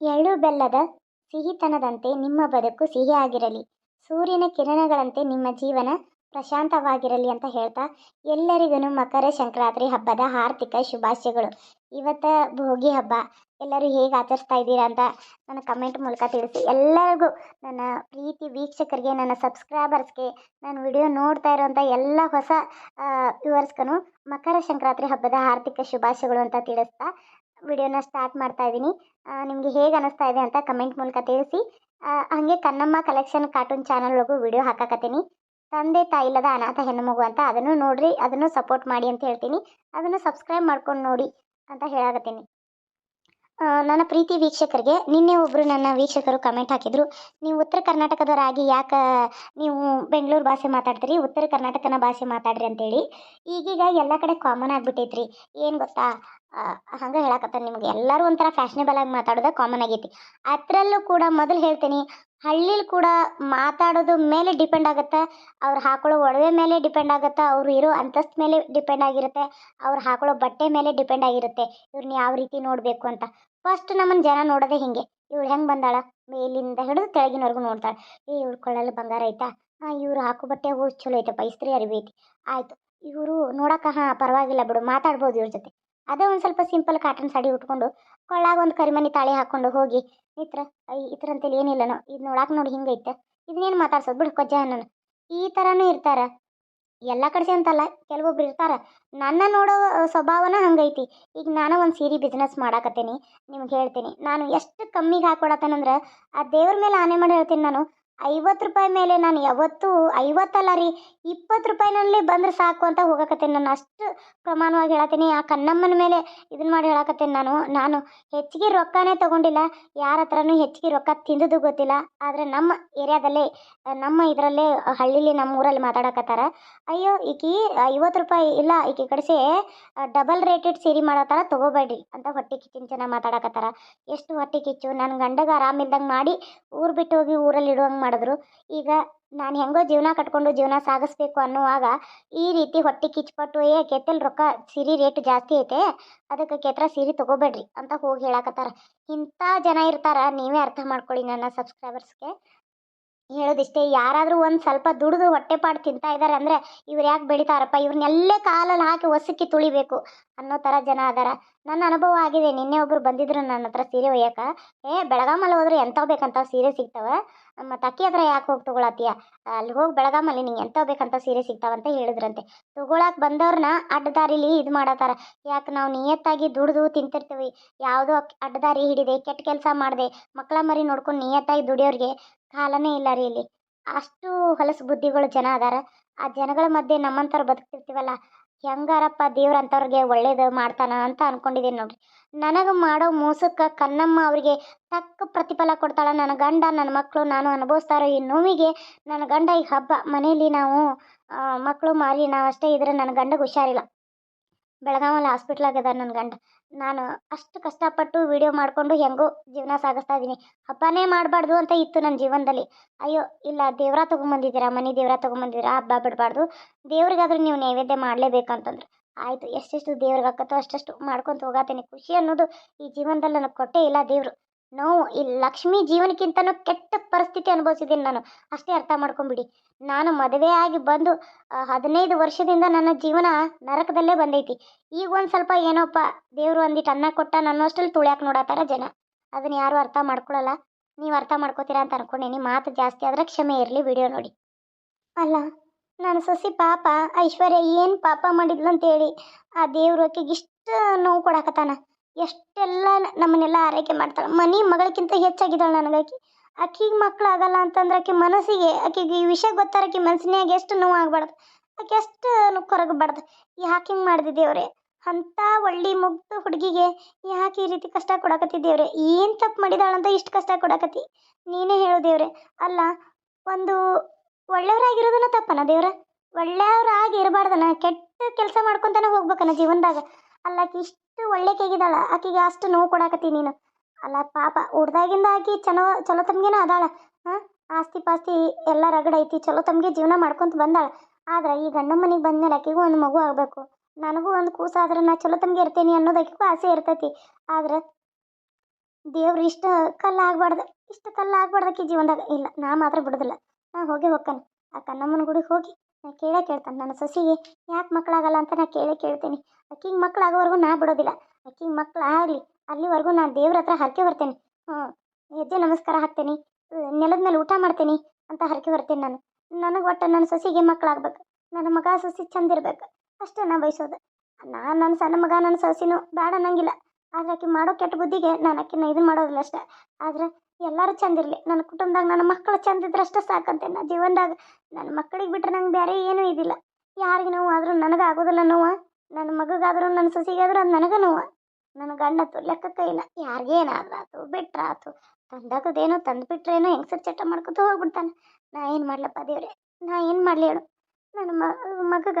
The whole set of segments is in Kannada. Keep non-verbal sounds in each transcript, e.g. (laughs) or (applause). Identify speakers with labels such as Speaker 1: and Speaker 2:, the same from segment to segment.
Speaker 1: ಎಳ್ಳು ಬೆಲ್ಲದ ಸಿಹಿತನದಂತೆ ನಿಮ್ಮ ಬದುಕು ಸಿಹಿಯಾಗಿರಲಿ. ಸೂರ್ಯನ ಕಿರಣಗಳಂತೆ ನಿಮ್ಮ ಜೀವನ ಪ್ರಶಾಂತವಾಗಿರಲಿ ಅಂತ ಹೇಳ್ತಾ ಎಲ್ಲರಿಗೂ ಮಕರ ಸಂಕ್ರಾಂತಿ ಹಬ್ಬದ ಆರ್ಥಿಕ ಶುಭಾಶಯಗಳು. ಇವತ್ತು ಭೋಗಿ ಹಬ್ಬ. ಎಲ್ಲರೂ ಹೇಗೆ ಆಚರಿಸ್ತಾ ಇದ್ದೀರಾ ಅಂತ ನನ್ನ ಕಮೆಂಟ್ ಮೂಲಕ ತಿಳಿಸಿ. ಎಲ್ಲರಿಗೂ ನನ್ನ ಪ್ರೀತಿ ವೀಕ್ಷಕರಿಗೆ, ನನ್ನ ಸಬ್ಸ್ಕ್ರೈಬರ್ಸ್ಗೆ ನನ್ನ ವಿಡಿಯೋ ನೋಡ್ತಾ ಇರೋಂಥ ಎಲ್ಲ ಹೊಸ ವ್ಯೂವರ್ಸ್ಗೂ ಮಕರ ಸಂಕ್ರಾಂತಿ ಹಬ್ಬದ ಆರ್ಥಿಕ ಶುಭಾಶಯಗಳು ಅಂತ ತಿಳಿಸ್ತಾ ವಿಡಿಯೋನ ಸ್ಟಾರ್ಟ್ ಮಾಡ್ತಾ ಇದ್ದೀನಿ. ನಿಮಗೆ ಹೇಗೆ ಅನ್ನಿಸ್ತಾ ಇದೆ ಅಂತ ಕಮೆಂಟ್ ಮೂಲಕ ತಿಳಿಸಿ. ಹಾಗೆ ಕನ್ನಮ್ಮ ಕಲೆಕ್ಷನ್ ಕಾರ್ಟೂನ್ ಚಾನಲ್ ಒಳಗೂ ವಿಡಿಯೋ ಹಾಕಕತ್ತೀನಿ. ತಂದೆ ತಾಯಿ ಇಲ್ಲದ ಅನಾಥ ಹೆಣ್ಣು ಮಗು ಅಂತ ಅದನ್ನು ನೋಡ್ರಿ, ಅದನ್ನು ಸಪೋರ್ಟ್ ಮಾಡಿ ಅಂತ ಹೇಳ್ತೀನಿ. ಅದನ್ನು ಸಬ್ಸ್ಕ್ರೈಬ್ ಮಾಡ್ಕೊಂಡು ನೋಡಿ ಅಂತ ಹೇಳಾಕತ್ತೀನಿ. ನನ್ನ ಪ್ರೀತಿ ವೀಕ್ಷಕರಿಗೆ, ನಿನ್ನೆ ಒಬ್ಬರು ನನ್ನ ವೀಕ್ಷಕರು ಕಮೆಂಟ್ ಹಾಕಿದ್ರು, ನೀವು ಉತ್ತರ ಕರ್ನಾಟಕದವರಾಗಿ ಯಾಕೆ, ನೀವು ಬೆಂಗಳೂರು ಭಾಷೆ ಮಾತಾಡ್ತೀರಿ, ಉತ್ತರ ಕರ್ನಾಟಕನ ಭಾಷೆ ಮಾತಾಡ್ರಿ ಅಂತೇಳಿ, ಈಗೀಗ ಎಲ್ಲ ಕಡೆ ಕಾಮನ್ ಆಗಿಬಿಟ್ಟೈತ್ರಿ, ಏನು ಗೊತ್ತಾ? ಹಂಗೆ ಹೇಳಕತ್ತ ನಿಮ್ಗೆ, ಎಲ್ಲರೂ ಒಂಥರ ಫ್ಯಾಷನೇಬಲ್ ಆಗಿ ಮಾತಾಡೋದು ಕಾಮನ್ ಆಗೈತಿ. ಅದರಲ್ಲೂ ಕೂಡ ಮೊದಲು ಹೇಳ್ತೀನಿ, ಹಳ್ಳಿಲಿ ಕೂಡ ಮಾತಾಡೋದು ಮೇಲೆ ಡಿಪೆಂಡ್ ಆಗುತ್ತೆ, ಅವ್ರು ಹಾಕೊಳ್ಳೋ ಒಡವೆ ಮೇಲೆ ಡಿಪೆಂಡ್ ಆಗುತ್ತೆ, ಅವ್ರು ಇರೋ ಅಂತಸ್ತು ಮೇಲೆ ಡಿಪೆಂಡ್ ಆಗಿರುತ್ತೆ, ಅವ್ರು ಹಾಕೊಳ್ಳೋ ಬಟ್ಟೆ ಮೇಲೆ ಡಿಪೆಂಡ್ ಆಗಿರುತ್ತೆ ಇವ್ರನ್ನ ಯಾವ ರೀತಿ ನೋಡಬೇಕು ಅಂತ. ಫಸ್ಟ್ ನಮ್ಮನ್ನು ಜನ ನೋಡೋದೆ ಹಿಂಗೆ, ಇವಳು ಹೆಂಗೆ ಬಂದಾಳ? ಮೇಲಿಂದ ಹಿಡಿದು ಕೆಳಗಿನವರೆಗೂ ನೋಡ್ತಾಳೆ, ಏ, ಇವ್ರ ಕೊಳ್ಳಲ್ಲಿ ಬಂಗಾರ ಐತಾ? ಹಾಂ, ಇವ್ರು ಹಾಕೋ ಬಟ್ಟೆ ಹೋ ಚಲೋ ಐತಪ್ಪ, ಇಸ್ತ್ರಿ ಅರಿವಿ ಐತಿ. ಆಯಿತು, ಇವರು ನೋಡೋಕೆ, ಹಾಂ, ಪರವಾಗಿಲ್ಲ ಬಿಡು, ಮಾತಾಡ್ಬೋದು ಇವ್ರ ಜೊತೆ. ಅದೇ ಒಂದು ಸ್ವಲ್ಪ ಸಿಂಪಲ್ ಕಾಟನ್ ಸಾಡಿ ಉಟ್ಕೊಂಡು ಕೊಳ್ಳಾಗ ಒಂದು ಕರಿಮನಿ ತಾಳಿ ಹಾಕ್ಕೊಂಡು ಹೋಗಿ ಇತ್ರ ಈ ಥರ ಅಂತೇಳಿ ಏನಿಲ್ಲನೋ, ಇದು ನೋಡಾಕೆ ನೋಡಿ ಹಿಂಗೈತೆ, ಇದನ್ನೇನು ಮಾತಾಡ್ಸೋದು? ಬಿಡು, ಕೊಜ್ಜ ಅನ್ನೋನು. ಈ ಥರನೂ ಇರ್ತಾರೆ. ಎಲ್ಲ ಕಡೆ ಅಂತಲ್ಲ ಕೆಲವೊಬ್ರು ಇರ್ತಾರೆ. ನನ್ನ ನೋಡೋ ಸ್ವಭಾವನ ಹಂಗೈತಿ. ಈಗ ನಾನು ಒಂದು ಸೀರೆ ಬಿಸ್ನೆಸ್ ಮಾಡಾಕತ್ತೀನಿ, ನಿಮ್ಗೆ ಹೇಳ್ತೀನಿ. ನಾನು ಎಷ್ಟು ಕಮ್ಮಿಗೆ ಹಾಕೊಡತ್ತೇನಂದ್ರೆ ಆ ದೇವ್ರ ಮೇಲೆ ಆನೆ ಮಾಡಿ ಹೇಳ್ತೀನಿ ನಾನು. ಐವತ್ತು ರೂಪಾಯಿ ಮೇಲೆ ನಾನು ಯಾವತ್ತೂ ಐವತ್ತಲ್ಲ ರೀ, ಇಪ್ಪತ್ತು ರೂಪಾಯಿನಲ್ಲಿ ಬಂದ್ರೆ ಸಾಕು ಅಂತ ಹೋಗಕತ್ತೇನೆ ನಾನು. ಅಷ್ಟು ಪ್ರಮಾಣವಾಗಿ ಹೇಳತ್ತೀನಿ. ಆ ಕಣ್ಣಮ್ಮನ ಮೇಲೆ ಇದನ್ನ ಮಾಡಿ ಹೇಳಕತ್ತೇನೆ ನಾನು. ನಾನು ಹೆಚ್ಚಿಗೆ ರೊಕ್ಕನೇ ತಗೊಂಡಿಲ್ಲ. ಯಾರ ಹತ್ರನೂ ಹೆಚ್ಚಿಗೆ ರೊಕ್ಕ ತಿಂದದ್ದು ಗೊತ್ತಿಲ್ಲ. ಆದರೆ ನಮ್ಮ ಏರಿಯಾದಲ್ಲೇ, ನಮ್ಮ ಇದರಲ್ಲೇ, ಹಳ್ಳಿಲಿ ನಮ್ಮ ಊರಲ್ಲಿ ಮಾತಾಡಕತ್ತಾರ. ಅಯ್ಯೋ, ಈಕಿ ಐವತ್ತು ರೂಪಾಯಿ ಇಲ್ಲ, ಈಕಿ ಕಡಿಸಿ ಡಬಲ್ ರೇಟೆಡ್ ಸೀರೆ ಮಾಡತ್ತಾರ ತಗೋಬೇಡಿ ಅಂತ ಹೊಟ್ಟೆ ಕಿಚ್ಚಿನ ಜನ ಮಾತಾಡಕತ್ತಾರ. ಎಷ್ಟು ಹೊಟ್ಟೆ ಕಿಚ್ಚು. ನನ್ನ ಗಂಡಗೆ ಆರಾಮಿಲ್ದಂಗೆ ಮಾಡಿ ಊರು ಬಿಟ್ಟು ಹೋಗಿ ಊರಲ್ಲಿ ಇಡುವಂಗೆ ಮಾಡಿದ್ರು. ಈಗ ನಾನು ಹೆಂಗೋ ಜೀವನ ಕಟ್ಕೊಂಡು ಜೀವನ ಸಾಗಿಸ್ಬೇಕು ಅನ್ನುವಾಗ ಈ ರೀತಿ ಹೊಟ್ಟೆ ಕಿಚ್ಪಟ್ಟು ಏ, ಕೆತ್ತಲ್ ರೊಕ್ಕ ಸೀರೆ ರೇಟ್ ಜಾಸ್ತಿ ಐತೆ, ಅದಕ್ಕೆ ಕೆತ್ರ ಸೀರೆ ತಗೋಬೇಡ್ರಿ ಅಂತ ಹೋಗಿ ಹೇಳಕತ್ತಾರ. ಇಂಥ ಜನ ಇರ್ತಾರ, ನೀವೇ ಅರ್ಥ ಮಾಡ್ಕೊಳ್ಳಿ ನನ್ನ ಸಬ್ಸ್ಕ್ರೈಬರ್ಸ್ಗೆ. ಹೇಳೋದಿಷ್ಟೇ, ಯಾರಾದರೂ ಒಂದು ಸ್ವಲ್ಪ ದುಡಿದು ಹೊಟ್ಟೆಪಾಡು ತಿಂತಾ ಇದ್ದಾರೆ ಅಂದರೆ ಇವ್ರು ಯಾಕೆ ಬೆಳಿತಾರಪ್ಪ? ಇವ್ರನ್ನೆಲ್ಲೇ ಕಾಲಲ್ಲಿ ಹಾಕಿ ಒಸಕ್ಕಿ ತುಳಿಬೇಕು ಅನ್ನೋ ಥರ ಜನ ಅದಾರ. ನನ್ನ ಅನುಭವ ಆಗಿದೆ, ನಿನ್ನೆ ಒಬ್ಬರು ಬಂದಿದ್ರು ನನ್ನ ಹತ್ರ ಸೀರೆ ಒಯ್ಯಕ್ಕೆ ಏ ಬೆಳಗಾಮಲ್ಲಿ ಹೋದ್ರೆ ಎಂಥವು ಬೇಕಂತ ಸೀರೆ ಸಿಗ್ತವೆ? ಮತ್ತು ಅಕ್ಕಿ ಹತ್ರ ಯಾಕೆ ಹೋಗಿ ತೊಗೊಳತ್ತೀಯ? ಅಲ್ಲಿ ಹೋಗಿ ಬೆಳಗಾಮಲ್ಲಿ ನಿಂಗೆ ಎಂಥವು ಬೇಕಂತ ಸೀರೆ ಸಿಗ್ತಾವಂತ ಹೇಳಿದ್ರಂತೆ. ತೊಗೊಳಕ್ಕೆ ಬಂದವ್ರನ್ನ ಅಡ್ಡದಾರಿಲಿ ಇದು ಮಾಡತ್ತಾರ. ಯಾಕೆ ನಾವು ನಿಯತ್ತಾಗಿ ದುಡಿದು ತಿಂತಿರ್ತೀವಿ. ಯಾವುದೋ ಅಡ್ಡದಾರಿ ಹಿಡಿದೆ, ಕೆಟ್ಟ ಕೆಲಸ ಮಾಡಿದೆ ಮಕ್ಕಳ ಮರಿ ನೋಡ್ಕೊಂಡು ನಿಯತ್ತಾಗಿ ದುಡಿಯೋರಿಗೆ ಕಾಲನೇ ಇಲ್ಲ ರೀ ಇಲ್ಲಿ. ಅಷ್ಟು ಹೊಲಸು ಬುದ್ಧಿಗಳು ಜನ ಅದಾರ. ಆ ಜನಗಳ ಮಧ್ಯೆ ನಮ್ಮಂಥವ್ರು ಬದುಕ್ತಿರ್ತೀವಲ್ಲ, ಹೆಂಗಾರಪ್ಪ ದೇವ್ರ ಒಳ್ಳೇದು ಮಾಡ್ತಾನ ಅಂತ ಅನ್ಕೊಂಡಿದ್ದೀನಿ ನೋಡ್ರಿ. ನನಗೆ ಮಾಡೋ ಮೋಸಕ್ಕೆ ಕನ್ನಮ್ಮ ಅವರಿಗೆ ತಕ್ಕ ಪ್ರತಿಫಲ ಕೊಡ್ತಾಳೆ. ನನ್ನ ಗಂಡ, ನನ್ನ ಮಕ್ಕಳು ನಾನು ಅನುಭವಿಸ್ತಾರೋ ಈ ನೋವಿಗೆ ನನ್ನ ಗಂಡ ಈ ಹಬ್ಬ ಮನೇಲಿ ನಾವು ಮಕ್ಕಳು ಮಾರಿ ನಾವು ಅಷ್ಟೇ ಇದ್ರೆ ನನ್ನ ಗಂಡಗೆ ಹುಷಾರಿಲ್ಲ. ಬೆಳಗಾವಲ್ಲಿ ಹಾಸ್ಪಿಟ್ಲಾಗ ಅದ ನನ್ನ ಗಂಡ. ನಾನು ಅಷ್ಟು ಕಷ್ಟಪಟ್ಟು ವಿಡಿಯೋ ಮಾಡಿಕೊಂಡು ಹೆಂಗೋ ಜೀವನ ಸಾಗಿಸ್ತಾ ಇದ್ದೀನಿ ಹಬ್ಬನೇ ಮಾಡಬಾರ್ದು ಅಂತ ಇತ್ತು ನನ್ನ ಜೀವನದಲ್ಲಿ. ಅಯ್ಯೋ, ಇಲ್ಲ, ದೇವ್ರ ತೊಗೊಂಬಂದಿದ್ದೀರಾ, ಮನೆ ದೇವ್ರ ತೊಗೊಂಬಂದಿದ್ದೀರಾ, ಹಬ್ಬ ಬಿಡಬಾರ್ದು. ದೇವ್ರಿಗಾದ್ರೂ ನೀವು ನೈವೇದ್ಯ ಮಾಡಲೇಬೇಕಂತಂದ್ರೆ. ಆಯಿತು, ಎಷ್ಟೆಷ್ಟು ದೇವ್ರಿಗೆ ಹಾಕತ್ತೋ ಅಷ್ಟಷ್ಟು ಮಾಡ್ಕೊತ ಹೋಗತ್ತೀನಿ ಖುಷಿ ಅನ್ನೋದು ಈ ಜೀವನದಲ್ಲಿ ನನಗೆ ಕೊಟ್ಟೇ ಇಲ್ಲ ದೇವರು. ನೋವು ಈ ಲಕ್ಷ್ಮಿ ಜೀವನಕ್ಕಿಂತನೂ ಕೆಟ್ಟ ಪರಿಸ್ಥಿತಿ ಅನುಭವಿಸಿದ್ದೀನಿ ನಾನು. ಅಷ್ಟೇ ಅರ್ಥ ಮಾಡ್ಕೊಂಬಿಡಿ. ನಾನು ಮದುವೆ ಆಗಿ ಬಂದು ಹದಿನೈದು ವರ್ಷದಿಂದ ನನ್ನ ಜೀವನ ನರಕದಲ್ಲೇ ಬಂದೈತಿ. ಈಗ ಒಂದು ಸ್ವಲ್ಪ ಏನೋಪ್ಪ, ದೇವರು ಒಂದಿಟ್ಟು ಅನ್ನ ಕೊಟ್ಟ ನನ್ನಷ್ಟಲ್ಲಿ ತುಳ್ಯಾಕೆ ನೋಡತ್ತಾರ ಜನ. ಅದನ್ನ ಯಾರು ಅರ್ಥ ಮಾಡ್ಕೊಳ್ಳಲ್ಲ ನೀವು ಅರ್ಥ ಮಾಡ್ಕೋತೀರಾ ಅಂತ ಅನ್ಕೊಂಡೇನಿ. ಮಾತು ಜಾಸ್ತಿ ಆದ್ರೆ ಕ್ಷಮೆ ಇರಲಿ ವಿಡಿಯೋ ನೋಡಿ. ಅಲ್ಲ ನಾನು ಸೊಸಿ ಪಾಪ, ಐಶ್ವರ್ಯ ಏನು ಪಾಪ ಮಾಡಿದ್ಲು ಅಂತೇಳಿ ಆ ದೇವ್ರು ಆಕೆಗೆ ಇಷ್ಟು ನೋವು ಕೊಡಕತ್ತಾನ? ಎಷ್ಟೆಲ್ಲ ನಮ್ಮನ್ನೆಲ್ಲ ಆರೈಕೆ ಮಾಡ್ತಾಳೆ. ಮನೆ ಮಗಳಿಗಿಂತ ಹೆಚ್ಚಾಗಿದ್ದಾಳೆ ನನಗಾಕಿ ಆಕಿಗೆ ಮಕ್ಳು ಆಗಲ್ಲ ಅಂತಂದ್ರೆ ಆಕೆ ಮನಸ್ಸಿಗೆ, ಆಕೆಗೆ ಈ ವಿಷಯ ಗೊತ್ತಾರ ಆಕೆ ಮನಸ್ಸಿನಾಗ ಎಷ್ಟು ನೋವು ಆಗ್ಬಾರ್ದು. ಆಕೆ ಎಷ್ಟು ಕೊರಗಬಾರ್ದು ಯಾಕೆ ಹಿಂಗೆ ಮಾಡಿದೆ ದೇವ್ರೆ. ಅಂಥ ಒಳ್ಳೆ ಮುಗ್ಧ ಹುಡುಗಿಗೆ ಯಾಕೆ ಈ ರೀತಿ ಕಷ್ಟ ಕೊಡಕತ್ತಿ ದೇವ್ರೆ. ಏನು ತಪ್ಪು ಮಾಡಿದಾಳಂತ ಇಷ್ಟು ಕಷ್ಟ ಕೊಡಕತ್ತಿ. ನೀನೇ ಹೇಳು ದೇವ್ರೆ. ಅಲ್ಲ, ಒಂದು ಒಳ್ಳೆಯವರಾಗಿರೋದನ್ನ ತಪ್ಪನ ದೇವ್ರ? ಒಳ್ಳೆಯವರಾಗಿ ಇರಬಾರ್ದನ? ಕೆಟ್ಟ ಕೆಲಸ ಮಾಡ್ಕೊತಾನೆ ಹೋಗ್ಬೇಕನ ಜೀವನದಾಗ? ಅಲ್ಲ ಆಕಿ ಒಳ್ಳೆ ಒಳ್ಳೆಕೆಗಿದಾಳ ಆಕೆಗೆ ಅಷ್ಟು ನೋವು ಕೊಡಾಕತ್ತಿ ನೀನು. ಅಲ್ಲ ಪಾಪ ಹುಡ್ದಾಗಿಂದ ಆಕಿ ಚಲೋ ಚಲೋ ತಮ್ಗೆನ ಅದಾಳ. ಹಾಂ? ಆಸ್ತಿ ಪಾಸ್ತಿ ಎಲ್ಲ ರಗಡ ಐತಿ. ಚಲೋ ತಮ್ಗೆ ಜೀವನ ಮಾಡ್ಕೊಂತ ಬಂದಾಳ. ಆದ್ರೆ ಈ ಗಂಡ ಮನೆಗೆ ಬಂದ್ಮೇಲೆ ಆಕೆಗೂ ಒಂದು ಮಗು ಆಗಬೇಕು. ನನಗೂ ಒಂದು ಕೂಸಾದ್ರೆ ನಾ ಚಲೋ ತಮ್ಗೆ ಇರ್ತೀನಿ ಅನ್ನೋದಕ್ಕೂ ಆಸೆ ಇರ್ತೈತಿ. ಆದ್ರೆ ದೇವ್ರು ಇಷ್ಟ ಕಲ್ಲು ಆಗ್ಬಾರ್ದು, ಇಷ್ಟ ಕಲ್ಲು ಆಗ್ಬಾರ್ದಕ್ಕೆ ಜೀವನದಾಗ. ಇಲ್ಲ, ನಾ ಮಾತ್ರ ಬಿಡೋದಿಲ್ಲ. ನಾ ಹೋಗಿ ಹೋಗ್ತಾನೆ ಆ ಕಣ್ಣಮ್ಮನ ಗುಡಿಗೆ ಹೋಗಿ. ಕೇಳೇ ಕೇಳ್ತಾನೆ. ನನ್ನ ಸೊಸೆಗೆ ಯಾಕೆ ಮಕ್ಕಳಾಗಲ್ಲ ಅಂತ ನಾ ಕೇಳೇ ಕೇಳ್ತೀನಿ. ಅಕ್ಕಿಗೆ ಮಕ್ಕಳಾಗೋವರೆಗೂ ನಾ ಬಿಡೋದಿಲ್ಲ. ಅಕ್ಕಿಗೆ ಮಕ್ಕಳು ಆಗಲಿ ಅಲ್ಲಿವರೆಗೂ ನಾನು ದೇವ್ರ ಹತ್ರ ಹರಕೆ ಬರ್ತೇನೆ. ಹ್ಞೂ ಹೆಜ್ಜೆ ನಮಸ್ಕಾರ ಹಾಕ್ತೇನೆ. ನೆಲದ ಮೇಲೆ ಊಟ ಮಾಡ್ತೀನಿ ಅಂತ ಹರಕೆ ಬರ್ತೇನೆ ನಾನು. ನನಗೆ ಒಟ್ಟು ನನ್ನ ಸೊಸೆಗೆ ಮಕ್ಕಳಾಗ್ಬೇಕು ನನ್ನ ಮಗ ಸೊಸಿ ಚಂದ ಇರ್ಬೇಕು. ಅಷ್ಟೇ ನಾ ಬಯಸೋದು. ನಾನು ನನ್ನ ಸಣ್ಣ ಮಗ ನನ್ನ ಸೊಸಿನೂ ಬೇಡ ಅನ್ನಂಗಿಲ್ಲ ಆದ್ರೆ ಆಕೆ ಮಾಡೋ ಕೆಟ್ಟ ಬುದ್ಧಿಗೆ ನಾನು ಆಕಿನ ಇದು ಮಾಡೋದಿಲ್ಲ ಅಷ್ಟೇ. ಆದ್ರೆ ಎಲ್ಲರೂ ಚಂದ ನನ್ನ ಕುಟುಂಬದಾಗ ನನ್ನ ಮಕ್ಕಳು ಚಂದ ಅಷ್ಟೇ ಸಾಕಂತೆ ನಾ ಜೀವನದಾಗ ನನ್ನ ಮಕ್ಕಳಿಗೆ ಬಿಟ್ಟರೆ ನಂಗೆ ಬೇರೆ ಏನೂ ಇದಿಲ್ಲ. ಯಾರಿಗೆ ನೋವು ಆದರೂ ನನಗೆ ಆಗೋದಿಲ್ಲ ನೋವು. ನನ್ನ ಮಗಗಾದರೂ ನನ್ನ ಸೊಸೆಗಾದರೂ ಅದು ನನಗೆ ನೋವು. ನನ್ನ ಗಂಡತ್ತು ಲೆಕ್ಕಕ್ಕೆ ಇಲ್ಲ. ಯಾರಿಗೇನಾದ್ರಾತು ಬಿಟ್ರಾತು ತಂದಾಗದೇನೋ ತಂದು ಬಿಟ್ರೇನೋ ಹೆಂಗಸರು ಚಟ ಮಾಡ್ಕೊತ ಹೋಗ್ಬಿಡ್ತಾನೆ. ನಾ ಏನು ಮಾಡ್ಲಪ್ಪ ದೇವ್ರೆ? ನಾ ಏನು ಮಾಡಲಿ ಹೇಳು? ನನ್ನ ಮಗಗ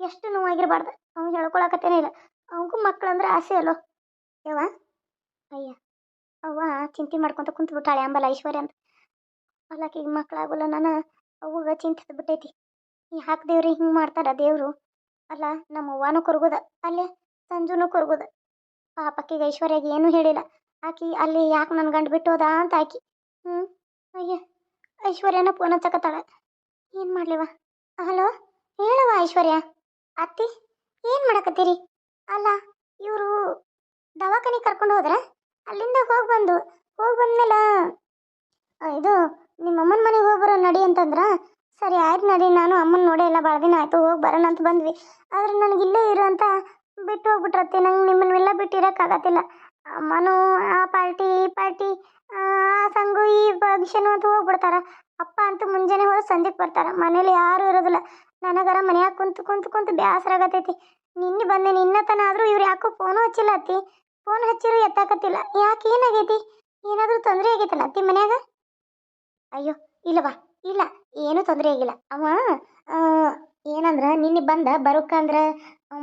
Speaker 1: ಎಷ್ಟು ನೋವಾಗಿರಬಾರ್ದು? ಅವ್ನು ಹೇಳ್ಕೊಳಕತ್ತೇನೇ ಇಲ್ಲ. ಅವನಿಗೂ ಮಕ್ಕಳಂದ್ರೆ ಆಸೆ ಅಲ್ಲೋ? ಯವ್ವ? ಅಯ್ಯ. ಅವ್ವ ಚಿಂತೆ ಮಾಡ್ಕೊಂತ ಕುಂತ ಬಿಟ್ಟಾಳೆ ಅಂಬಲ್ಲ ಐಶ್ವರ್ಯ ಅಂತ. ಅಲ್ಲಾಕಿಗೆ ಮಕ್ಕಳಾಗಲ್ಲ ನಾನು, ಅವ್ವಗ ಚಿಂತೆ ಬಿಟ್ಟೈತಿ. ಯಾಕೆ ದೇವ್ರಿ, ಹಿಂಗೆ ಮಾಡ್ತಾರ ದೇವರು. ಅಲ್ಲ, ನಮ್ಮ ಅವ್ವನೂ ಕೊರ್ಗೋದ, ಅಲ್ಲೇ ಸಂಜುನೂ ಕೊರ್ಗೋದ. ಪಾಪಕ್ಕಿಗೆ ಐಶ್ವರ್ಯಾಗ ಏನೂ ಹೇಳಿಲ್ಲ. ಆಕಿ ಅಲ್ಲಿ ಯಾಕೆ ನನ್ನ ಗಂಡು ಬಿಟ್ಟು ಹೋದ ಅಂತ ಆಕಿ ಹ್ಞೂ ಅಯ್ಯ, ಐಶ್ವರ್ಯನ ಫೋನ್ ಹಚ್ಚಕತ್ತಾಳೆ. ಏನು ಮಾಡ್ಲಿವ ಹಲೋ ಹೇಳವ ಐಶ್ವರ್ಯ? ಅತ್ತಿ, ಏನು ಮಾಡಕತ್ತೀರಿ? ಅಲ್ಲ, ಇವರು ದವಾಖಾನಿಗೆ ಕರ್ಕೊಂಡು ಹೋದ್ರ? ಅಲ್ಲಿಂದ ಹೋಗಿ ಬಂದು, ಹೋಗಿ ಬಂದ್ಮೇಲೆ ಇದು ನಿಮ್ಮ ಅಮ್ಮನ ಮನೆಗೆ ಹೋಗಿ ಬರೋ ನಡಿ ಅಂತಂದ್ರೆ, ಸರಿ ಆಯ್ತು ನಡಿ, ನಾನು ಅಮ್ಮನ ನೋಡೇ ಇಲ್ಲ ಭಾಳ ದಿನ ಆಯಿತು, ಹೋಗಿ ಬರೋಣ ಅಂತ ಬಂದ್ವಿ. ಆದ್ರೆ ನನಗೆ ಇಲ್ಲೇ ಇರು ಅಂತ ಬಿಟ್ಟು ಹೋಗ್ಬಿಟ್ರತ್ತೆ, ನಂಗೆ ನಿಮ್ಮನ್ನೆಲ್ಲ ಬಿಟ್ಟು ಇರೋಕ್ಕಾಗತ್ತಿಲ್ಲ. ಅಮ್ಮನೂ ಆ ಪಾರ್ಟಿ, ಈ ಪಾರ್ಟಿ, ಆ ಸಂಗು, ಈ ಫಂಕ್ಷನು ಅಂತ ಹೋಗ್ಬಿಡ್ತಾರ. ಅಪ್ಪ ಅಂತೂ ಮುಂಜಾನೆ ಹೋಗಿ ಸಂಜೆಗೆ ಬರ್ತಾರೆ. ಮನೇಲಿ ಯಾರೂ ಇರೋದಿಲ್ಲ. ನನಗರ ಮನ್ಯಾಗ ಕುಂತು ಕುಂತು ಕುಂತು ಬೇಸರ ಆಗತೈತಿ ನಿನ್ನೆ ಬಂದೆ ನಿನ್ನ ತನ ಆದರೂ ಇವ್ರು ಯಾಕೋ ಫೋನು ಹಚ್ಚಿಲ್ಲ ಅತ್ತಿ. ಫೋನ್ ಹಚ್ಚಿರು, ಎತ್ತಾಕತ್ತಿಲ್ಲ. ಯಾಕೆ ಏನಾಗೈತಿ? ಏನಾದರೂ ತೊಂದರೆ ಆಗೈತಲ್ಲ ಅತ್ತಿ ಮನ್ಯಾಗ? ಅಯ್ಯೋ ಇಲ್ಲವಾ ಇಲ್ಲ, ಏನೂ ತೊಂದರೆ ಆಗಿಲ್ಲ. ಅವ ಏನಂದ್ರ, ನಿನ್ನೆ ಬಂದ ಬರೋಕ್ಕಂದ್ರ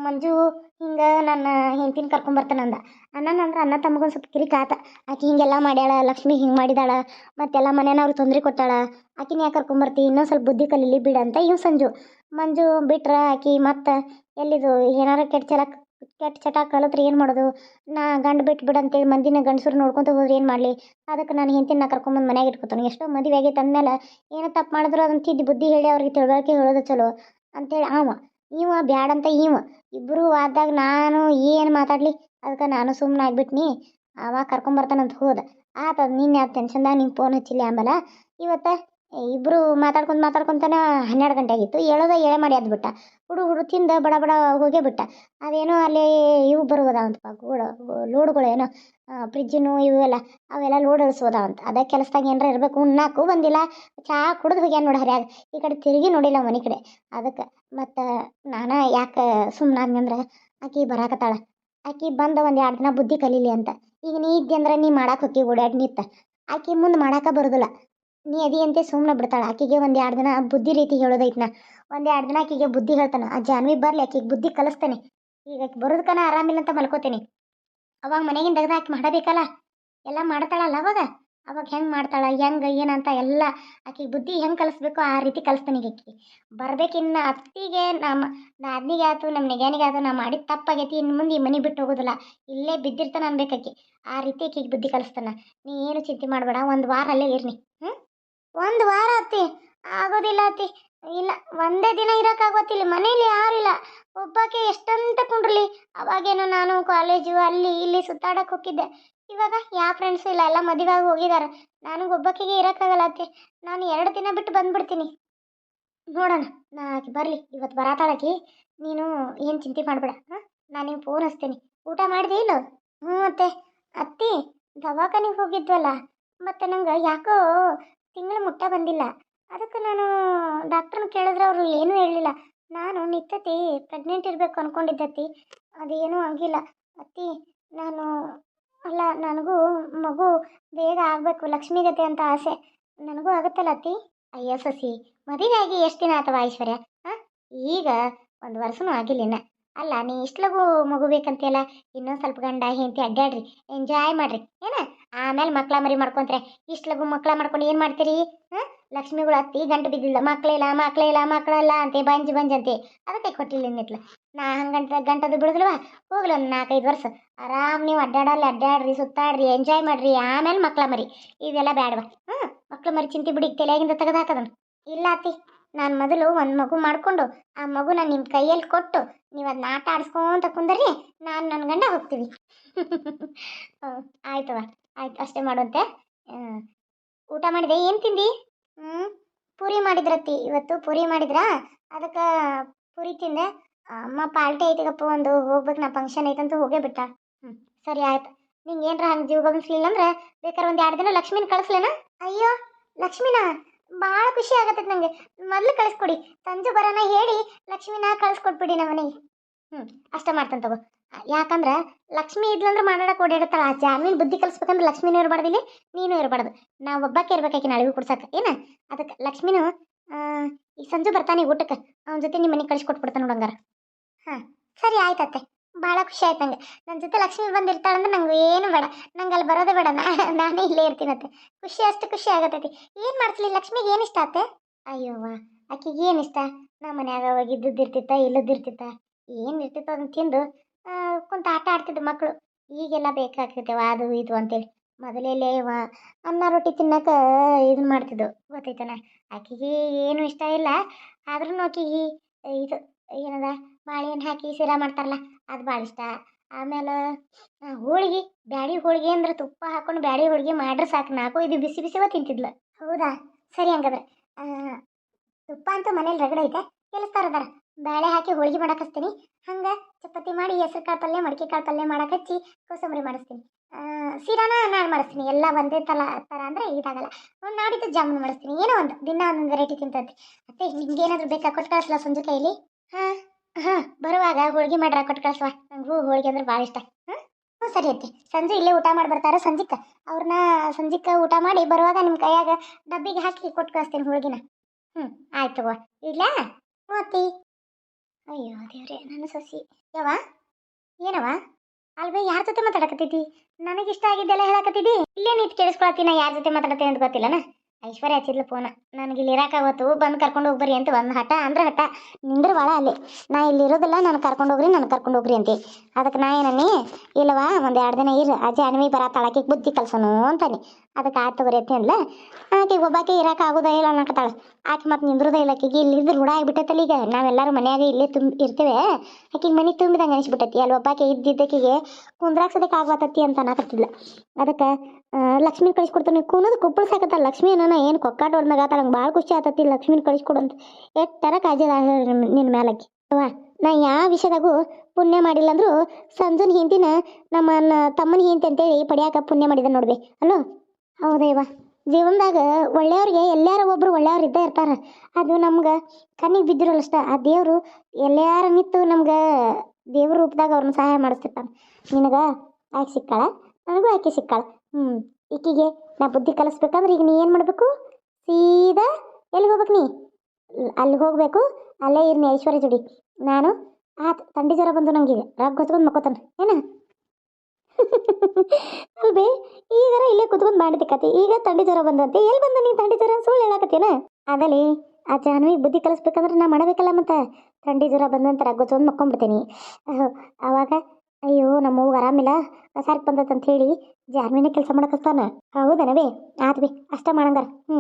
Speaker 1: ಮಂಜು ಹಿಂಗೆ ನನ್ನ ಹೆಂಡತಿನ ಕರ್ಕೊಂಬರ್ತಾನಂದ ಅಣ್ಣನಂದ್ರ ಅಣ್ಣ ತಮ್ಮಗೊಂದು ಸ್ವಲ್ಪ ಕಿರಿಕ ಆತ. ಆಕಿ ಹಿಂಗೆಲ್ಲ ಮಾಡ್ಯಾಳ, ಲಕ್ಷ್ಮಿ ಹಿಂಗೆ ಮಾಡಿದಾಳ, ಮತ್ತೆಲ್ಲ ಮನೆಯವ್ರು ತೊಂದರೆ ಕೊಟ್ಟಾಳ. ಆಕಿನ ಯಾಕೆ ಕರ್ಕೊಂಬರ್ತಿ ಇನ್ನೊಂದು ಸ್ವಲ್ಪ ಬುದ್ಧಿ ಕಲೀಲಿ ಬಿಡ ಅಂತ ಇವ್ ಸಂಜು. ಮಂಜು ಬಿಟ್ರ ಆಕಿ ಮತ್ತೆ ಎಲ್ಲಿದು? ಏನಾರ ಕೆಟ್ಟ ಚಲ ಕೆಟ್ಟ ಚಟ ಕಲಿತ್ರೆ ಏನು ಮಾಡೋದು? ನಾ ಗಂಡು ಬಿಟ್ಟು ಬಿಡಂತೇಳಿ ಮಂದಿನ ಗಂಡಸರು ನೋಡ್ಕೊಂತ ಹೋದ್ರೆ ಏನು ಮಾಡಲಿ? ಅದಕ್ಕೆ ನಾನು ಹೆಂಡತಿನ ಕರ್ಕೊಂಬಂದು ಮನ್ಯಾಗ ಇಟ್ಕೊತಾನೆ. ಎಷ್ಟೋ ಮದುವೆ ಆಗೈತೆ ಅಂದಮೇಲೆ ಏನೋ ತಪ್ಪು ಮಾಡಿದ್ರು ಅದನ್ನ ತಿದ್ದಿ ಬುದ್ಧಿ ಹೇಳಿ ಅವ್ರಿಗೆ ತಿಳುವಳಿಕೆ ಹೇಳೋದು ಚಲೋ. ಅಂತೇಳಿ ಅವ ಇವ ಬ್ಯಾಡಂತ ಇವ. ಇಬ್ಬರು ಆದಾಗ ನಾನು ಏನು ಮಾತಾಡಲಿ? ಅದಕ್ಕೆ ನಾನು ಸುಮ್ಮನೆ ಆಗ್ಬಿಟ್ನಿ. ಅವ ಕರ್ಕೊಂಬರ್ತಾನಂತ ಹೋದ. ಆತ ನಿನ್ನೆ ಆ ಟೆನ್ಷನ್ದಾಗ ನಿಂಗೆ ಫೋನ್ ಹಚ್ಚಿಲ್ಲ ಆಮೇಲೆ ಇವತ್ತು ಇಬ್ಬರು ಮಾತಾಡ್ಕೊಂತ ಮಾತಾಡ್ಕೊಂತಾನೆ ಹನ್ನೆರಡು ಗಂಟೆ ಆಗಿತ್ತು. ಹೇಳೋದ ಏಳೆ ಮಾಡಿ ಅದ್ಬಿಟ್ಟ ಹುಡು ಹುಡು ತಿಂದ ಬಡ ಬಡ ಹೋಗೇ ಬಿಟ್ಟ. ಅದೇನೋ ಅಲ್ಲಿ ಇವು ಬರುವುದಾವಂತಪ್ಪ ಏನೋ ಫ್ರಿಜ್ಜಿನು ಎಲ್ಲ, ಅವೆಲ್ಲ ಲೋಡ್ ಇಳಿಸೋದಾವಂತ. ಅದೇ ಕೆಲಸದಾಗ ಏನಾರ ಇರಬೇಕು. ಉಣ್ಣಾಕು ಬಂದಿಲ್ಲ. ಚಹಾ ಕುಡಿದು ಹೋಗ್ಯಾನ ನೋಡಿ ಹರಿಯಾಗ. ಈ ಕಡೆ ತಿರುಗಿ ನೋಡಿಲ್ಲ ಮನೆ ಕಡೆ. ಅದಕ್ಕೆ ಮತ್ತು ನಾನು ಯಾಕೆ ಸುಮ್ಮನಾದ್ನಂದ್ರೆ ಆಕಿ ಬರಾಕತ್ತಾಳ. ಆಕಿ ಬಂದ ಒಂದು ಎರಡು ದಿನ ಬುದ್ಧಿ ಕಲೀಲಿ ಅಂತ. ಈಗ ನೀ ಇದ್ದಿ ಅಂದ್ರೆ ನೀ ಮಾಡಕ್ಕೆ ಹೋಗಿ ಓಡಾಡಿ ನಿತ್ತ ಆಕಿ ಮುಂದೆ ಮಾಡಾಕ ಬರೋದಿಲ್ಲ. ನೀ ಅದಿ ಅಂತೆ ಸುಮ್ಮನೆ ಬಿಡ್ತಾಳೆ. ಆಕಿಗೆ ಒಂದು ಎರಡು ದಿನ ಬುದ್ಧಿ ರೀತಿ ಹೇಳೋದೈತೆ ನಾ ಒಂದು ಎರಡು ದಿನ ಆಕಿಗೆ ಬುದ್ಧಿ ಹೇಳ್ತಾನೆ. ಆ ಜಾನ್ವಿ ಬರಲಿ, ಆಕಿಗೆ ಬುದ್ಧಿ ಕಲಿಸ್ತಾನೆ. ಈಗ ಆಕಿ ಬರೋದಕ್ಕನ ಆರಾಮಿಲ್ಲ ಅಂತ ಮಲ್ಕೋತೇನೆ. ಅವಾಗ ಮನೆಗಿಂದ ತೆಗ್ದು ಆಕೆ ಮಾಡಬೇಕಲ್ಲ? ಎಲ್ಲ ಮಾಡ್ತಾಳಲ್ಲ ಅವಾಗ? ಅವಾಗ ಹೆಂಗೆ ಮಾಡ್ತಾಳೆ, ಹೆಂಗೆ ಏನಂತ ಎಲ್ಲ ಆಕಿಗೆ ಬುದ್ಧಿ ಹೆಂಗೆ ಕಲಿಸ್ಬೇಕು ಆ ರೀತಿ ಕಲಿಸ್ತಾನೆ ಈಗ ಆಕಿ. ಬರ್ಬೇಕಿನ್ನ ಅತ್ತಿಗೆ ನಮ್ಮ ನಾದ್ನಿಗೆ ಆಯ್ತು ನಮ್ಮ ನೆಗ್ಯಾನಿಗೆ ಆಯ್ತು ನಾ ಮಾಡಿದ ತಪ್ಪಾಗೈತಿ ಇನ್ನು ಮುಂದೆ ಈ ಮನೆ ಬಿಟ್ಟು ಹೋಗೋದಿಲ್ಲ. ಇಲ್ಲೇ ಬಿದ್ದಿರ್ತಾನೆ ಅನ್ಬೇಕಾಕಿ ಆ ರೀತಿ ಆಕಿಗೆ ಬುದ್ಧಿ ಕಲಿಸ್ತಾನ. ನೀ ಏನು ಚಿಂತೆ ಮಾಡಬೇಡ, ಒಂದು ವಾರ ಅಲ್ಲೇ ಇರ್ನಿ. ಹ್ಞೂ ಒಂದು ವಾರ ಅತ್ತಿ. ಆಗೋದಿಲ್ಲ ಅತ್ತಿ. ಇಲ್ಲ, ಒಂದೇ ದಿನ ಇರೋಕ್ಕಾಗೋತಿಲ್ಲ. ಮನೇಲಿ ಯಾರಿಲ್ಲ. ಒಬ್ಬಾಕೆ ಎಷ್ಟಂತ ಕುಂಡ್ರಲಿ. ಅವಾಗೇನೋ ನಾನು ಕಾಲೇಜು ಅಲ್ಲಿ ಇಲ್ಲಿ ಸುತ್ತಾಡಕ್ಕೆ ಹೋಗಿದ್ದೆ. ಇವಾಗ ಯಾವ ಫ್ರೆಂಡ್ಸು ಇಲ್ಲ, ಎಲ್ಲ ಮದುವೆ ಆಗಿ ಹೋಗಿದ್ದಾರೆ ನನಗೆ ಒಬ್ಬಾಕಿಗೆ ಇರೋಕ್ಕಾಗಲ್ಲ ಅತ್ತಿ. ನಾನು ಎರಡು ದಿನ ಬಿಟ್ಟು ಬಂದ್ಬಿಡ್ತೀನಿ. ನೋಡೋಣ, ನಾ ಬರಲಿ. ಇವತ್ತು ಬರಾತಾಳಕಿ. ನೀನು ಏನು ಚಿಂತೆ ಮಾಡಬೇಡ. ಹಾಂ? ನಾನು ನಿಂಗೆ ಫೋನ್ ಹಚ್ತೀನಿ. ಊಟ ಮಾಡಿದೆ ಇಲ್ಲ? ಹ್ಞೂ ಅತ್ತೆ. ಅತ್ತಿ, ದವಾಖಾನಿಗೆ ಹೋಗಿದ್ವಲ್ಲ. ಮತ್ತು ನಂಗೆ ಯಾಕೋ ತಿಂಗಳು ಮುಟ್ಟ ಬಂದಿಲ್ಲ. ಅದಕ್ಕೆ ನಾನು ಡಾಕ್ಟ್ರನ್ನ ಕೇಳಿದ್ರೆ ಅವರು ಏನೂ ಹೇಳಲಿಲ್ಲ. ನಾನು ನಿತ್ತತಿ ಪ್ರೆಗ್ನೆಂಟ್ ಇರಬೇಕು ಅಂದ್ಕೊಂಡಿದ್ದತ್ತಿ ಅದೇನೂ ಆಗಿಲ್ಲ. ಅತ್ತಿ, ನಾನು, ಅಲ್ಲ, ನನಗೂ ಮಗು ಬೇಗ ಆಗಬೇಕು ಲಕ್ಷ್ಮೀಗತೆ ಅಂತ ಆಸೆ. ನನಗೂ ಆಗುತ್ತಲ್ಲ ಅತ್ತಿ? ಅಯ್ಯೋ ಸಸಿ ಮದುವೆ ಆಗಿ ಎಷ್ಟು ದಿನ ಆತವ ಐಶ್ವರ್ಯ? ಹಾಂ? ಈಗ ಒಂದು ವರ್ಷನೂ ಆಗಿಲ್ಲ ಅಲ್ಲ, ನೀ ಇಷ್ಟು ಲಗು ಮಗು ಬೇಕಂತೆಲ್ಲ ಇನ್ನೊಂದು ಸ್ವಲ್ಪ ಗಂಡ, ಹೆಂಡತಿ ಅಡ್ಡಾಡ್ರಿ ಎಂಜಾಯ್ ಮಾಡ್ರಿ. ಏನ? ಆಮೇಲೆ ಮಕ್ಳ ಮರಿ ಮಾಡ್ಕೊಂತ್ರೆ. ಇಷ್ಟು ಲಗು ಮಕ್ಳ ಮಾಡ್ಕೊಂಡು ಏನು ಮಾಡ್ತೀರಿ? ಲಕ್ಷ್ಮಿಗಳು ಅತ್ತಿ ಗಂಟು ಬಿದ್ದಿಲ್ಲ ಮಕ್ಳಿಲ್ಲ ಇಲ್ಲ ಮಕ್ಕಳಲ್ಲ ಅಂತೆ, ಬಂಜ್ ಬಂಜ್ ಅಂತೆ. ಅದಕ್ಕೆ ಕೊಟ್ಟಿಲ್ಲ ನಿತ್ಲ ನಾ ಹಂಗಂತ ಗಂಟದು ಬಿಡುದಿಲ್ವಾ? ಹೋಗ್ಲಿ ಒಂದು ನಾಲ್ಕೈದು ವರ್ಷ. ಆರಾಮ್ ನೀವು ಅಡ್ಡಾಡಲ್ಲಿ ಅಡ್ಡಾಡ್ರಿ, ಸುತ್ತಾಡ್ರಿ ಎಂಜಾಯ್ ಮಾಡ್ರಿ, ಆಮೇಲೆ ಮಕ್ಳ ಮರಿ. ಇದೆಲ್ಲ ಬೇಡವಾ ಹ್ಞೂ ಮಕ್ಳು ಮರಿ ಚಿಂತೆ ಬಿಡಿ ತಲೆಯಾಗಿಂದ ತೆಗೆದು ಇಲ್ಲ ಅತ್ತಿ, ನಾನು ಮೊದಲು ಒಂದು ಮಗು ಮಾಡಿಕೊಂಡು, ಆ ಮಗು ಮಗುನ ನಿಮ್ಮ ಕೈಯಲ್ಲಿ ಕೊಟ್ಟು, ನೀವು ಅದನ್ನ ಆಟ ಆಡಿಸ್ಕೊಂತ ಕುಂದರಿ, ನಾನು ನನ್ನ ಗಂಡ ಹೋಗ್ತೀವಿ. (laughs) ಆಯ್ತವ ಆಯ್ತು, ಅಷ್ಟೇ ಮಾಡುವಂತೆ. ಊಟ ಮಾಡಿದೆ. ಏನು ತಿಂದಿ? ಹ್ಞೂ ಪೂರಿ ಮಾಡಿದ್ರತ್ತಿ. ಇವತ್ತು ಪೂರಿ ಮಾಡಿದ್ರಾ? ಅದಕ್ಕೆ ಪೂರಿ ತಿಂದೆ. ಅಮ್ಮ ಪಾರ್ಟಿ ಐತಿಗಪ್ಪ, ಒಂದು ಹೋಗ್ಬೇಕು ನಾ ಫಂಕ್ಷನ್ ಐತಂತ ಹೋಗೇ ಬಿಟ್ಟ. ಹ್ಞೂ ಸರಿ ಆಯ್ತು. ನಿಂಗೆ ಏನರ ಹಂಗೆ ಜೀವ ಗಮನಿಸ್ಲಿಲ್ಲ ಅಂದ್ರೆ ಬೇಕಾದ್ರೆ ಒಂದು ಎರಡು ದಿನ ಲಕ್ಷ್ಮಿನ ಕಳಿಸ್ಲೇನ? ಅಯ್ಯೋ, ಲಕ್ಷ್ಮಿನ? ಭಾಳ ಖುಷಿ ಆಗತ್ತೈತೆ ನನಗೆ ಮೊದಲು ಕಳಿಸ್ಕೊಡಿ. ಸಂಜೆ ಬರೋಣ ಹೇಳಿ ಲಕ್ಷ್ಮಿನ ಕಳಿಸ್ಕೊಟ್ಬಿಡಿ ನಮ್ಮ ಹ್ಞೂ ಅಷ್ಟೇ ಮಾಡ್ತಾನೆ ತಗೋ. ಯಾಕಂದ್ರೆ ಲಕ್ಷ್ಮಿ ಇದ್ಲಂದ್ರೆ ಮಾಡಾಡಕ್ಕೆ ಓಡಾಡ್ತಾಳ ಆ ಜಾನ್ವಿನ ಬುದ್ಧಿ ಕಲಿಸ್ಬೇಕಂದ್ರೆ ಲಕ್ಷ್ಮಿನೂ ಇರಬಾರ್ದಿಲ್ಲಿ ನೀನು ಇರಬಾರ್ದು. ನಾವು ಒಬ್ಬಕ್ಕೆ ಇರ್ಬೇಕಾಕಿ ನಾಳೆಗೂ ಕೊಡ್ಸಕ್ಕೆ ಏನ? ಅದಕ್ಕೆ ಲಕ್ಷ್ಮಿನು ಈ ಸಂಜೆ ಬರ್ತಾನೆ ಊಟಕ್ಕೆ ಅವನ ಜೊತೆ ನಿಮ್ಮ ಮನೆಗೆ ಕಳಿಸ್ಕೊಟ್ಬಿಡ್ತಾನೆ ನೋಡಂಗಾರ ಹಾಂ, ಸರಿ ಆಯ್ತತ್ತೆ ಭಾಳ ಖುಷಿ ಆಯ್ತು ನನ್ನ ಜೊತೆ ಲಕ್ಷ್ಮಿ ಬಂದಿರ್ತಾಳಂದ್ರೆ ನಂಗೆ ಏನು ಬೇಡ. ನಂಗೆ ಅಲ್ಲಿ ಬರೋದೇ ಬೇಡ. ನಾನೇ ಇಲ್ಲೇ ಇರ್ತೀನತ್ತೆ ಖುಷಿ ಅಷ್ಟು ಖುಷಿ ಆಗತ್ತೈತಿ ಏನು ಮಾಡ್ಸಲಿ ಲಕ್ಷ್ಮಿಗೆ ಏನು ಇಷ್ಟ ಆತೆ ಅಯ್ಯೋ ಆಕಿಗೆ ಏನು ಇಷ್ಟ? ನಮ್ಮ ಮನ್ಯಾಗ ಹೋಗಿ ಇದ್ದಿರ್ತಿತ್ತ ಇಲ್ಲದಿರ್ತಿತ್ತ ಏನು ಇರ್ತಿತ್ತು ಅದನ್ನ ತಿಂದು. ಕುಂತ ಆಟ ಆಡ್ತಿದ್ದು ಮಕ್ಕಳು ಈಗೆಲ್ಲ ಬೇಕಾಗ್ತೈತೆವ ಅದು ಇದು ಅಂತೇಳಿ. ಮೊದಲೆಲ್ಲೇ ಅನ್ನ ರೊಟ್ಟಿ ತಿನ್ನಕ್ಕೆ ಇದನ್ನ ಮಾಡ್ತಿದ್ದು, ಗೊತ್ತೈತನ? ಆಕೆಗೆ ಏನು ಇಷ್ಟ ಇಲ್ಲ. ಆದ್ರೂ ಆಕೆಗೆ ಇದು, ಏನದ, ಬಾಳೆಹಣ್ಣು ಹಾಕಿ ಶಿರಾ ಮಾಡ್ತಾರಲ್ಲ, ಅದು ಭಾಳ ಇಷ್ಟ. ಆಮೇಲೆ ಹೋಳಿಗೆ ಬ್ಯಾಡಿ ಹೋಳಿಗೆ ಅಂದ್ರೆ ತುಪ್ಪ ಹಾಕೊಂಡು ಬ್ಯಾಡಿ ಹೋಳಿಗೆ ಮಾಡ್ರೆ ಸಾಕು. ನಾಲ್ಕು ಇದು ಬಿಸಿ ಬಿಸಿವ ತಿಂತಿದ್ಲು. ಹೌದಾ? ಸರಿ ಹಂಗಾದ್ರೆ. ತುಪ್ಪ ಅಂತೂ ಮನೇಲಿ ರಗಡ ಐತೆ ಬ್ಯಾಳೆ ಹಾಕಿ ಹೋಳಿಗೆ ಮಾಡಕ್ಕೆ ಹಚ್ತೀನಿ ಹಂಗೆ ಚಪಾತಿ ಮಾಡಿ ಹೆಸರು ಕಾಳು ಪಲ್ಯ, ಮಡಿಕೆ ಕಾಳು ಪಲ್ಯ ಮಾಡಕ್ಕೆ ಹಚ್ಚಿ ಕೋಸಂಬರಿ ಮಾಡಿಸ್ತೀನಿ. ಸೀರಾನ ನಾನು ಮಾಡಿಸ್ತೀನಿ. ಎಲ್ಲ ಒಂದೇ ತಲ ಥರ ಅಂದರೆ ಇದಾಗಲ್ಲ. ಒಂದು ನಾಡಿದ್ದು ಜಾಮೂನು ಮಾಡಿಸ್ತೀನಿ. ಏನೋ ಒಂದು, ದಿನ ಒಂದೊಂದು ವೆರೈಟಿ ತಿಂತೈತಿ ಮತ್ತೆ ನಿಮ್ಗೆ ಏನಾದರೂ ಬೇಕಾ ಕೊಟ್ಟು ಕಳಿಸಲ ಸಂಜೆ ಕೈಲಿ? ಹಾಂ ಹಾಂ, ಬರುವಾಗ ಹೋಳಿಗೆ ಮಾಡ್ರ ಕೊಟ್ಟು ಕಳಿಸುವ ನಂಗೂ ಹೋಳಿಗೆ ಅಂದ್ರೆ ಭಾಳ ಇಷ್ಟ. ಹಾಂ ಹ್ಞೂ ಸರಿ ಐತಿ ಸಂಜೆ ಇಲ್ಲೇ ಊಟ ಮಾಡಿ ಬರ್ತಾರೆ ಸಂಜಿಕ್. ಅವ್ರನ್ನ ಸಂಜಿಕ್ ಊಟ ಮಾಡಿ ಬರುವಾಗ ನಿಮ್ಮ ಕೈಯಾಗ ಡಬ್ಬಿಗೆ ಹಾಕಿ ಕೊಟ್ಟು ಕಳಿಸ್ತೀನಿ ಹೋಳಿಗೆನ. ಹ್ಞೂ ಆಯ್ತು ತಗೋ. ಇಡ್ಲಾ? ಮೂವತ್ತಿ ಅಯ್ಯೋ ದೇವ್ರೆ, ನನ್ನ ಸಸಿ. ಯಾವ ಏನವ ಅಲ್ವೇ, ಯಾರ ಜೊತೆ ಮಾತಾಡಕತ್ತಿದ್ದಿ? ನನಗಿಷ್ಟ ಆಗಿದ್ದೆಲ್ಲ ಹೇಳಕತ್ತಿದ್ದಿ? ಇಲ್ಲೇ ನಿಂತು ನಾ ಯಾರ ಜೊತೆ ಮಾತಾಡತ್ತೀನಿ ಅಂತ ಗೊತ್ತಿಲ್ಲನ? ಐಶ್ವರ್ಯ ಹಚ್ಚಿದ್ಲು ಫೋನ್ ನನಗೆ ಇಲ್ಲಿ ಇರಾಕಾಗತ್ತು ಬಂದು ಕರ್ಕೊಂಡು ಹೋಗ್ಬರಿ ಅಂತ, ಒಂದು ಹಠ ಅಂದ್ರೆ ಹಠ. ನಿಂದ್ರ ಭಾಳ ಅಲ್ಲಿ. ನಾ ಇಲ್ಲಿ ಇರೋದಿಲ್ಲ ನಾನು ಕರ್ಕೊಂಡು ಹೋಗ್ರಿ, ನಾನು ಕರ್ಕೊಂಡು ಹೋಗ್ರಿ ಅಂತೆ. ಅದಕ್ಕೆ ನಾ ಏನನ್ನಿ, ಇಲ್ಲವಾ, ಒಂದು ಎರಡು ದಿನ ಇರು, ಅಜ್ಜ ಅನ್ವಿ ಬರ ತಳಕಿಗೆ ಬುದ್ಧಿ ಕಲ್ಸನು ಅಂತಾನೆ ಅದಕ್ಕೆ ಆಯ್ತು ತಗೋರಿ ಅಂತ ಅಂದ್ಲ. ಆಕೆ ಒಬ್ಬಾಕೆ ಇರಕ್ಕೆ ಆಗೋದೇ ಇಲ್ಲ ಅನ್ನಕತ್ತಾಳ. ಆಕೆ ಮತ್ತೆ ನಿಂದ್ರದೇ ಇಲ್ಲ, ಆಕೆಗೆ ಇಲ್ಲಿ ಇದ್ರೆ ರೂಢ ಆಗಿಬಿಟ್ಟೈತಲ್ಲ ಈಗ. ನಾವೆಲ್ಲರೂ ಮನೆಯಾಗ ಇಲ್ಲೇ ತುಂಬ, ಇರ್ತೇವೆ. ಆಕೆಗೆ ಮನೆ ತುಂಬಿದಂಗೆ ಅನಿಸ್ಬಿಟ್ಟೈತಿ. ಅಲ್ಲಿ ಒಬ್ಬಾಕೆ ಇದ್ದಿದ್ದಕ್ಕಿಗೆ ಕುಂದ್ರಾಕ್ಸೋದಕ್ಕೆ ಆಗ್ಲತ್ತತಿ ಅಂತ ಅನ್ನಕತ್ತಿಲ್ಲ ಅದಕ್ಕೆ ಲಕ್ಷ್ಮೀನ ಕಳಿಸ್ಕೊಡ್ತಾನೆ. ಕೂನೋದು ಕುಪ್ಪಳ ಸಾಕತ್ತ ಲಕ್ಷ್ಮಿ ಅನ್ನ ಏನು ಕೊಕ್ಕಾಟ ಹೊಡ್ದಾಗ ನಂಗೆ ಭಾಳ ಖುಷಿ ಆತತಿ. ಲಕ್ಷ್ಮೀನ ಕಳಿಸ್ಕೊಡು ಅಂತ. ಎಟ್ಟರ ಕಾಜದ ನಿನ್ನ ಮ್ಯಾಲಕ್ಕಿ. ಅವ್ವ ನಾ ಯಾವ ವಿಷಯದಾಗೂ ಪುಣ್ಯ ಮಾಡಿಲ್ಲ ಅಂದ್ರು ಸಂಜುನ ಹಿಂದಿನ ನಮ್ಮ ತಮ್ಮನ ಹಿಂತಿ ಅಂತೇಳಿ ಪಡಿಯಾಕ ಪುಣ್ಯ ಮಾಡಿದ ನೋಡ್ಬಿ. ಅಲ್ಲೋ? ಹೌದೇವ ಜೀವನದಾಗ ಒಳ್ಳೆಯವ್ರಿಗೆ ಎಲ್ಲಾರ ಒಬ್ರು ಒಳ್ಳೆಯವ್ರು ಇದ್ದೇ ಇರ್ತಾರ. ಅದು ನಮ್ಗೆ ಕಣ್ಣಿಗೆ ಬಿದ್ದಿರಲ್ಲ ಅಷ್ಟ. ಆ ದೇವರು ಎಲ್ಲಾರ ನಿಂತು ನಮ್ಗೆ ದೇವ್ರ ರೂಪದಾಗ ಅವ್ರನ್ನ ಸಹಾಯ ಮಾಡಿಸ್ತಿರ್ತಾನೆ ನಿನಗೆ ಆಕೆ ಸಿಕ್ಕಾಳ? ನನಗೂ ಆಕೆ ಸಿಕ್ಕಾಳ. ಹ್ಞೂ ಈಕಿಗೆ ನಾ ಬುದ್ಧಿ ಕಲಿಸ್ಬೇಕಂದ್ರೆ ಈಗ ನೀ ಏನು ಮಾಡಬೇಕು? ಸೀದಾ ಎಲ್ಲಿಗೆ ಹೋಗ್ಬೇಕು ನೀ? ಅಲ್ಲಿಗೆ ಹೋಗಬೇಕು, ಅಲ್ಲೇ ಇರ್ನಿ ಐಶ್ವರ್ಯ ಜೋಡಿ. ನಾನು, ಆತ್ ಥಂಡಿ ಜ್ವರ ಬಂದು ನಂಗೆ ರಗ್ ಹೊತ್ಕೊಂಡು ಮಕ್ಕೋತಾನೆ. ಏನ? (laughs) ಅಲ್ಬೇ ಈಗಾರ ಇಲ್ಲೇ ಕುತ್ಕೊಂಡು ಮಾಡಿದ ಕತೆ ಈಗ ತಂಡಿ ಜ್ವರ ಬಂದಂತೆ. ಎಲ್ಲಿ ಬಂದ ನೀನು ತಂಡಿ ಜ್ವರ? ಸುಳ್ಳು ಹೇಳಕತ್ತೇನ ಅದಲಿ, ಆ ಜಾನ್ವಿ ಬುದ್ಧಿ ಕಲಿಸ್ಬೇಕಂದ್ರೆ ನಾ ಮಾಡಬೇಕಲ್ಲ ಮತ್ತೆ? ಥಂಡಿ ಜ್ವರ ಬಂದಂತ ರಾಗ್ ಹೊತ್ಕೊಂಡು ಮಕ್ಕೊಂಡ್ಬಿಡ್ತೇನೆ. ಅವಾಗ ಅಯ್ಯೋ, ನಮ್ಮ ಅವ್ವಗೆ ಆರಾಮಿಲ್ಲ ಸರ್ಕ್ ಬಂದತ್ ಅಂತ ಹೇಳಿ ಜಾರ್ಮಿನ ಕೆಲಸ ಮಾಡಕಸ್ತಾನ ಹೌದನವೇ? ಆತ್ ಬಿ, ಅಷ್ಟ ಮಾಡಂಗಾರ. ಹ್ಞೂ